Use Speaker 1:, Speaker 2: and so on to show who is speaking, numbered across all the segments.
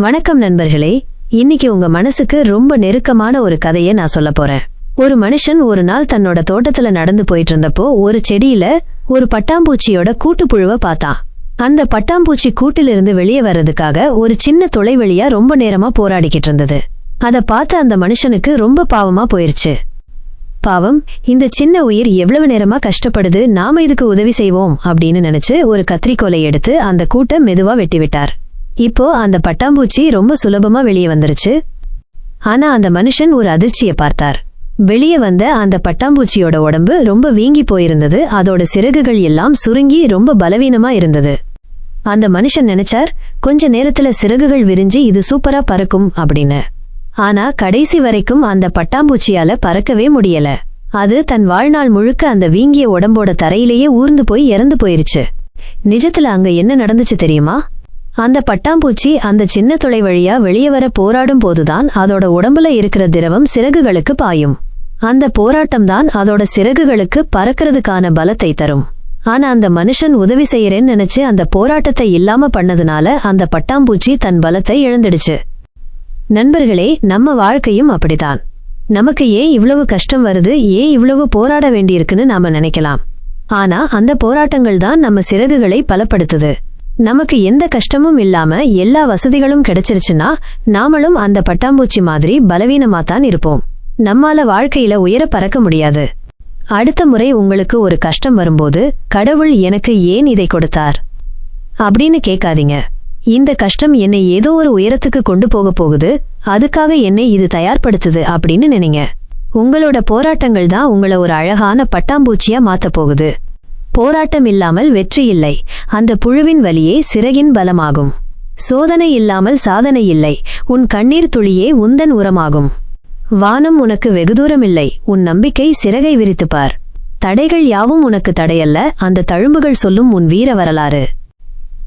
Speaker 1: வணக்கம் நண்பர்களே இன்னைக்கு உங்க மனசுக்கு ரொம்ப நெருக்கமான ஒரு கதையை நான் சொல்ல போறேன். ஒரு மனுஷன் ஒரு நாள் தன்னோட தோட்டத்துல நடந்து போயிட்டு இருந்தப்போ ஒரு செடியில ஒரு பட்டாம்பூச்சியோட கூட்டுப்புழுவை பார்த்தான். அந்த பட்டாம்பூச்சி கூட்டிலிருந்து வெளியே வர்றதுக்காக ஒரு சின்ன தொலைவெளியா ரொம்ப நேரமா போராடிக்கிட்டு இருந்தது. அத பார்த்த அந்த மனுஷனுக்கு ரொம்ப பாவமா போயிருச்சு. பாவம் இந்த சின்ன உயிர் எவ்வளவு நேரமா கஷ்டப்படுது நாம இதுக்கு உதவி செய்வோம் அப்படின்னு நினைச்சு ஒரு கத்திரிக்கோலை எடுத்து அந்த கூட்டை மெதுவா வெட்டி விட்டார் இப்போ அந்த பட்டாம்பூச்சி ரொம்ப சுலபமா வெளியே வந்துருச்சு. ஆனா அந்த மனுஷன் ஒரு அதிர்ச்சியை பார்த்தார். வெளியே வந்த அந்த பட்டாம்பூச்சியோட உடம்பு ரொம்ப வீங்கி போயிருந்தது. அதோட சிறகுகள் எல்லாம் சுருங்கி ரொம்ப பலவீனமா இருந்தது. அந்த மனுஷன் நினைச்சார் கொஞ்ச நேரத்துல சிறகுகள் விரிஞ்சு இது சூப்பரா பறக்கும் அப்படின்னு. ஆனா கடைசி வரைக்கும் அந்த பட்டாம்பூச்சியால பறக்கவே முடியல. அது தன் வாழ்நாள் முழுக்க அந்த வீங்கிய உடம்போட தரையிலேயே ஊர்ந்து போய் இறந்து போயிருச்சு. நிஜத்துல அங்க என்ன நடந்துச்சு தெரியுமா? அந்த பட்டாம்பூச்சி அந்த சின்ன துளை வழியா வெளியே வர போராடும் போதுதான் அதோட உடம்புல இருக்கிற திரவம் சிறகுகளுக்கு பாயும். அந்த போராட்டம்தான் அதோட சிறகுகளுக்கு பறக்கிறதுக்கான பலத்தை தரும். ஆனா அந்த மனுஷன் உதவி செய்யறேன்னு நினைச்சு அந்த போராட்டத்தை இல்லாம பண்ணதுனால அந்த பட்டாம்பூச்சி தன் பலத்தை இழந்துடுச்சு. நண்பர்களே நம்ம வாழ்க்கையும் அப்படிதான். நமக்கு ஏன் இவ்வளவு கஷ்டம் வருது ஏன் இவ்வளவு போராட வேண்டியிருக்குன்னு நாம நினைக்கலாம். ஆனா அந்த போராட்டங்கள் தான் நம்ம சிறகுகளை பலப்படுத்துது. நமக்கு எந்த கஷ்டமும் இல்லாம எல்லா வசதிகளும் கிடைச்சிருச்சுன்னா நாமளும் அந்த பட்டாம்பூச்சி மாதிரி பலவீனமா தான் இருப்போம். நம்மால வாழ்க்கையில உயர பறக்க முடியாது. அடுத்த முறை உங்களுக்கு ஒரு கஷ்டம் வரும்போது கடவுள் எனக்கு ஏன் இதை கொடுத்தார்? அப்படின்னு கேட்காதீங்க. இந்த கஷ்டம் என்னை ஏதோ ஒரு உயரத்துக்கு கொண்டு போக போகுது அதுக்காக என்னை இது தயார்படுத்துது அப்படின்னு நினைங்க. உங்களோட போராட்டங்கள் தான் உங்களை ஒரு அழகான பட்டாம்பூச்சியா மாத்தப் போகுது. போராட்டம் இல்லாமல் வெற்றி இல்லை. அந்த புழுவின் வலியே சிறகின் பலமாகும். சோதனை இல்லாமல் சாதனை இல்லை. உன் கண்ணீர் துளியே உந்தன் உரமாகும். வானம் உனக்கு வெகு தூரம் இல்லை உன் நம்பிக்கை சிறகை விரித்துப்பார். தடைகள் யாவும் உனக்கு தடையல்ல. அந்த தழும்புகள் சொல்லும் உன் வீர வரலாறு.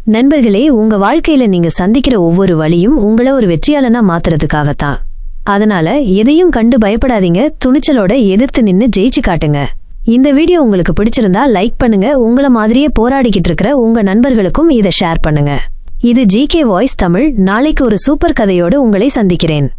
Speaker 1: நண்பர்களே உங்க வாழ்க்கையில நீங்க சந்திக்கிற ஒவ்வொரு வழியும் உங்கள ஒரு வெற்றியாளனா மாத்துறதுக்காகத்தான். அதனால எதையும் கண்டு பயப்படாதீங்க. துணிச்சலோட எதிர்த்து நின்னு ஜெயிச்சு காட்டுங்க. இந்த வீடியோ உங்களுக்கு பிடிச்சிருந்தா லைக் பண்ணுங்க உங்கள மாதிரியே போராடிக்கிட்டு இருக்கிற உங்க நண்பர்களுக்கும் இதை ஷேர் பண்ணுங்க. இது ஜிகே வாய்ஸ் தமிழ். நாளைக்கு ஒரு சூப்பர் கதையோடு உங்களை சந்திக்கிறேன்.